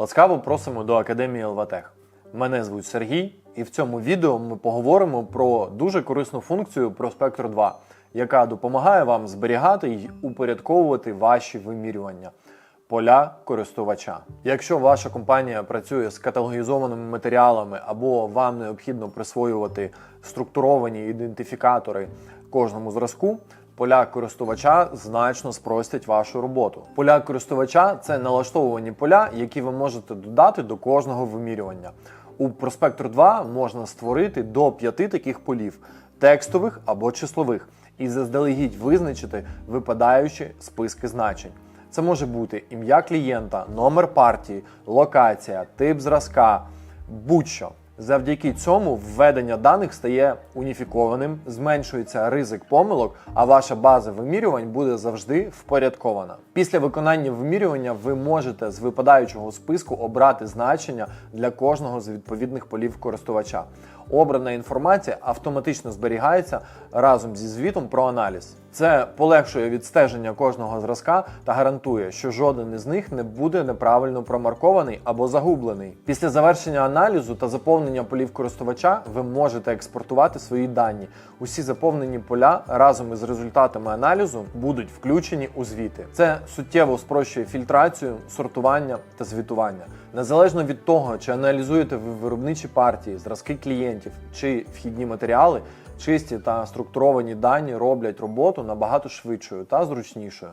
Ласкаво просимо до Академії Елватех. Мене звуть Сергій, і в цьому відео ми поговоримо про дуже корисну функцію Prospector 2, яка допомагає вам зберігати й упорядковувати ваші вимірювання. Поля користувача. Якщо ваша компанія працює з каталогізованими матеріалами або вам необхідно присвоювати структуровані ідентифікатори кожному зразку, поля користувача значно спростять вашу роботу. Поля користувача це налаштовувані поля, які ви можете додати до кожного вимірювання. У Prospector 2 можна створити до п'яти таких полів текстових або числових, і заздалегідь визначити випадаючі списки значень. Це може бути ім'я клієнта, номер партії, локація, тип зразка, будь-що. Завдяки цьому введення даних стає уніфікованим, зменшується ризик помилок, а ваша база вимірювань буде завжди впорядкована. Після виконання вимірювання ви можете з випадаючого списку обрати значення для кожного з відповідних полів користувача. Обрана інформація автоматично зберігається разом зі звітом про аналіз. Це полегшує відстеження кожного зразка та гарантує, що жоден із них не буде неправильно промаркований або загублений. Після завершення аналізу та заповнення полів користувача ви можете експортувати свої дані. Усі заповнені поля разом із результатами аналізу будуть включені у звіти. Це суттєво спрощує фільтрацію, сортування та звітування. Незалежно від того, чи аналізуєте ви виробничі партії, зразки клієнтів чи вхідні матеріали, чисті та структуровані дані роблять роботу набагато швидшою та зручнішою.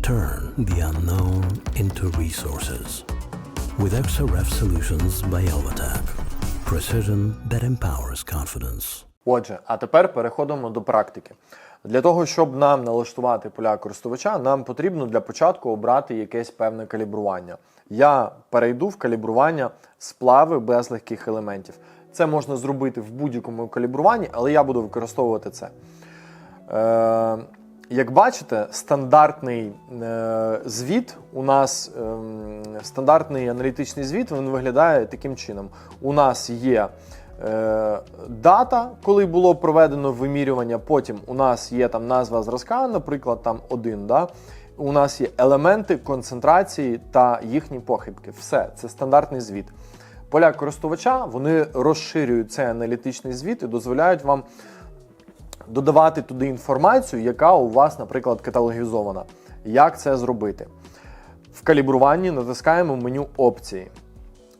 Turn the unknown into resources with XRF Solutions by Elvatec. Precision that empowers confidence. Отже, а тепер переходимо до практики. Для того, щоб нам налаштувати поля користувача, нам потрібно для початку обрати якесь певне калібрування. Я перейду в калібрування сплави без легких елементів. Це можна зробити в будь-якому калібруванні, але я буду використовувати це. Е, як бачите, стандартний е, звіт у нас ем, стандартний аналітичний звіт він виглядає таким чином. У нас є е, дата, коли було проведено вимірювання. Потім у нас є там назва зразка, наприклад, там один. Да? У нас є елементи концентрації та їхні похибки. Все, це стандартний звіт. Поля користувача вони розширюють цей аналітичний звіт і дозволяють вам додавати туди інформацію, яка у вас, наприклад, каталогізована. Як це зробити? В калібруванні натискаємо меню опції.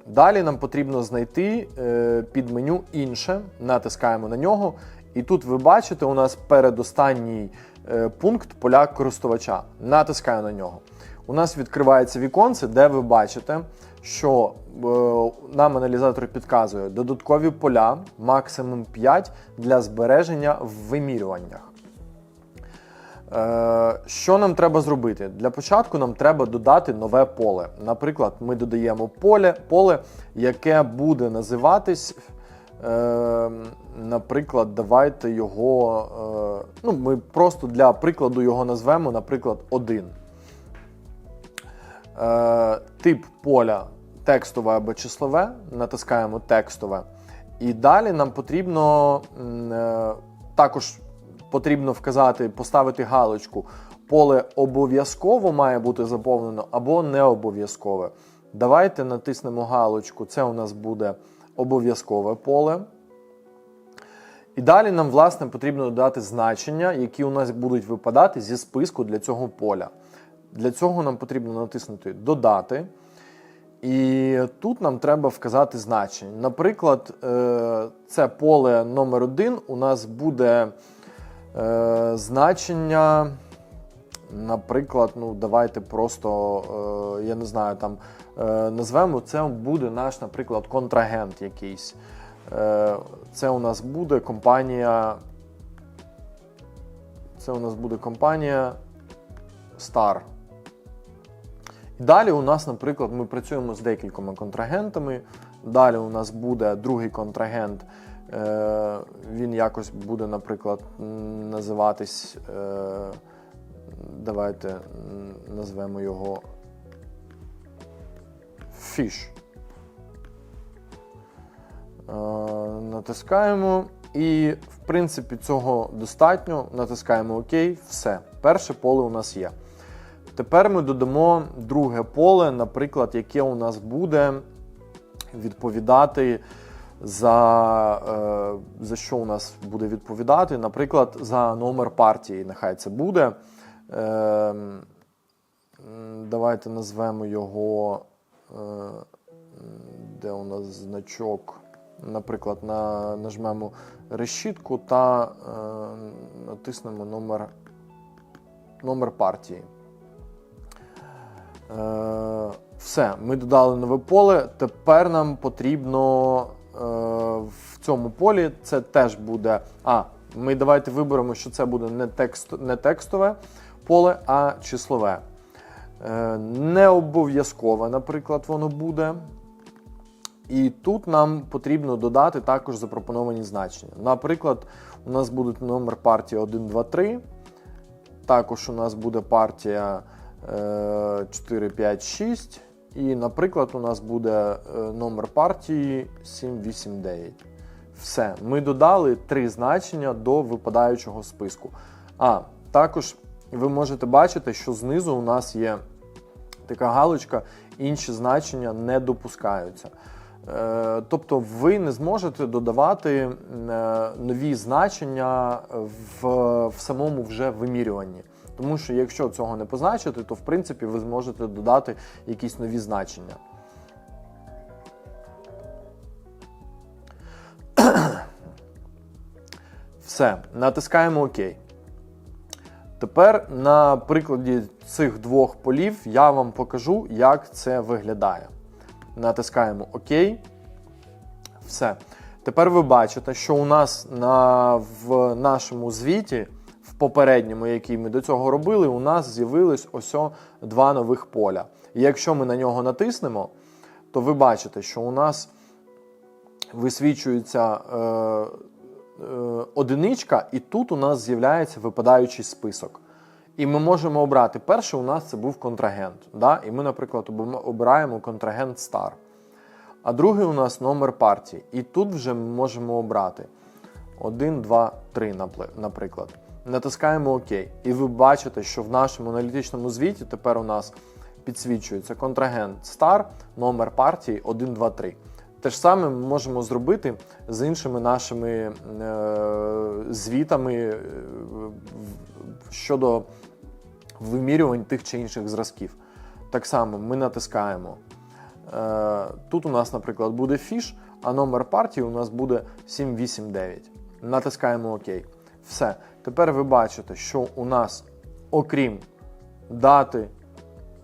Далі нам потрібно знайти е, під меню інше, натискаємо на нього. І тут ви бачите, у нас передостанній е, пункт поля користувача. Натискаю на нього. У нас відкривається віконце, де ви бачите, що е, нам аналізатор підказує додаткові поля, максимум 5 для збереження в вимірюваннях. Е, Що нам треба зробити? Для початку нам треба додати нове поле. Наприклад, ми додаємо поле, поле яке буде називатись. Е, наприклад, давайте його. Ну, ми просто для прикладу його назвемо, наприклад, 1. Е, тип поля текстове або числове. Натискаємо текстове. І далі нам потрібно е, також потрібно вказати, поставити галочку. Поле обов'язково має бути заповнено або не обов'язкове. Давайте натиснемо галочку. Це у нас буде обов'язкове поле. І далі нам, власне, потрібно додати значення, які у нас будуть випадати зі списку для цього поля. Для цього нам потрібно натиснути Додати. І тут нам треба вказати значення. Наприклад, е, це поле номер 1 у нас буде е, значення. Наприклад, ну давайте просто, е, я не знаю, там назвемо це буде наш, наприклад, контрагент якийсь. Це у нас буде компанія. Це у нас буде компанія Star. Далі у нас, наприклад, ми працюємо з декількома контрагентами. Далі у нас буде другий контрагент. Е, Він якось буде, наприклад, називатись. Е, Давайте назвемо його Fish. Е, Натискаємо. І, в принципі, цього достатньо. Натискаємо ОК. Все. Перше поле у нас є. Тепер ми додамо друге поле, наприклад, яке у нас буде відповідати за, е, за що у нас буде відповідати, наприклад, за номер партії. Нехай це буде. Е, давайте назвемо його, е, де у нас значок. Наприклад, на, нажмемо решітку та е, натиснемо номер, номер партії. Е, все, ми додали нове поле. Тепер нам потрібно е, в цьому полі це теж буде. А, ми давайте виберемо, що це буде не, текст, не текстове поле, а числове. Е, не обов'язкове, наприклад, воно буде. І тут нам потрібно додати також запропоновані значення. Наприклад, у нас буде номер партії 1, 2, 3. Також у нас буде партія 4, 5, 6. І, наприклад, у нас буде е, номер партії 7, 8, 9. Все, ми додали три значення до випадаючого списку. А, також ви можете бачити, що знизу у нас є така галочка, інші значення не допускаються. Е, Тобто ви не зможете додавати е, нові значення в, в самому вже вимірюванні. Тому що якщо цього не позначити, то в принципі ви зможете додати якісь нові значення. Все, натискаємо ОК. Тепер на прикладі цих двох полів я вам покажу, як це виглядає. Натискаємо ОК. Все. Тепер ви бачите, що у нас на, в нашому звіті, попередньому, який ми до цього робили, у нас з'явились ось два нових поля. І якщо ми на нього натиснемо, то ви бачите, що у нас висвічується е, е, одиничка, і тут у нас з'являється випадаючий список. І ми можемо обрати. Перший у нас це був контрагент. Да? І ми, наприклад, обираємо контрагент Star. А другий у нас номер партії. І тут вже ми можемо обрати 1, 2, 3, наприклад. Натискаємо ОК. І ви бачите, що в нашому аналітичному звіті тепер у нас підсвічується контрагент Star, номер партії 1, 2, 3. Те ж саме ми можемо зробити з іншими нашими е, звітами е, щодо вимірювань тих чи інших зразків. Так само ми натискаємо. Е, Тут у нас, наприклад, буде фіш, а номер партії у нас буде 789. Натискаємо ОК. Все. Тепер ви бачите, що у нас, окрім дати,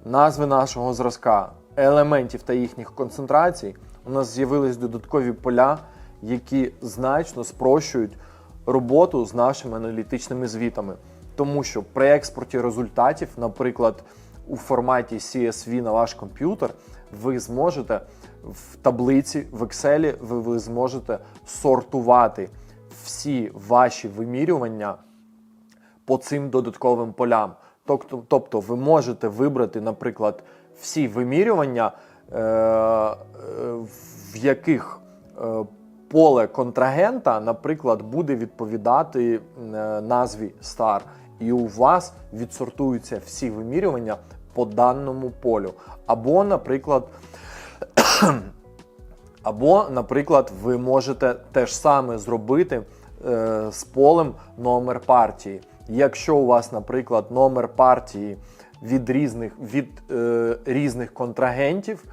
назви нашого зразка, елементів та їхніх концентрацій, у нас з'явились додаткові поля, які значно спрощують роботу з нашими аналітичними звітами. Тому що при експорті результатів, наприклад, у форматі CSV на ваш комп'ютер, ви зможете в таблиці в Excel ви, ви зможете сортувати всі ваші вимірювання по цим додатковим полям. Тобто, ви можете вибрати, наприклад, всі вимірювання, е, в яких е, поле контрагента, наприклад, буде відповідати е, назві Star. І у вас відсортуються всі вимірювання по даному полю. Або, наприклад, або, наприклад, ви можете те ж саме зробити з полем номер партії. Якщо у вас, наприклад, номер партії від різних, від, е, різних контрагентів,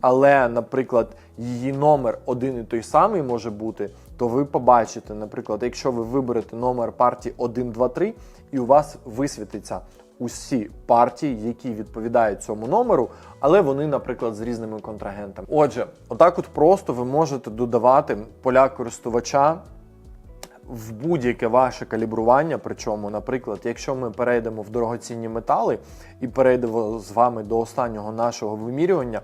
але, наприклад, її номер один і той самий може бути, то ви побачите, наприклад, якщо ви виберете номер партії 1, 2, 3, і у вас висвітиться усі партії, які відповідають цьому номеру, але вони, наприклад, з різними контрагентами. Отже, отак от просто ви можете додавати поля користувача в будь-яке ваше калібрування. Причому, наприклад, якщо ми перейдемо в дорогоцінні метали і перейдемо з вами до останнього нашого вимірювання,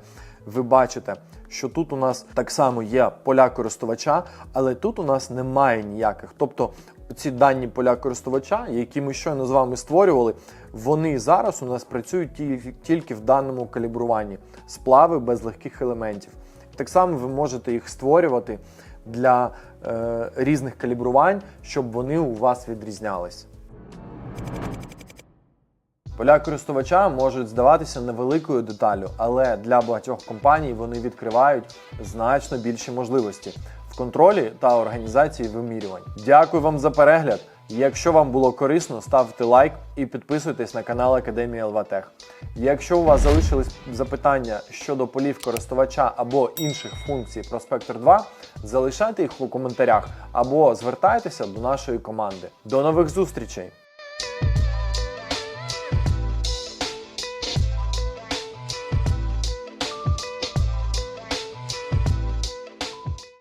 ви бачите, що тут у нас так само є поля користувача, але тут у нас немає ніяких. Тобто ці дані поля користувача, які ми щойно з вами створювали, вони зараз у нас працюють тільки, в даному калібруванні сплави без легких елементів. Так само ви можете їх створювати для е, різних калібрувань, щоб вони у вас відрізнялись. Поля користувача можуть здаватися невеликою деталю, але для багатьох компаній вони відкривають значно більші можливості в контролі та організації вимірювань. Дякую вам за перегляд. Якщо вам було корисно, ставте лайк і підписуйтесь на канал Академії Лватех. Якщо у вас залишились запитання щодо полів користувача або інших функцій Prospector 2, залишайте їх у коментарях або звертайтеся до нашої команди. До нових зустрічей!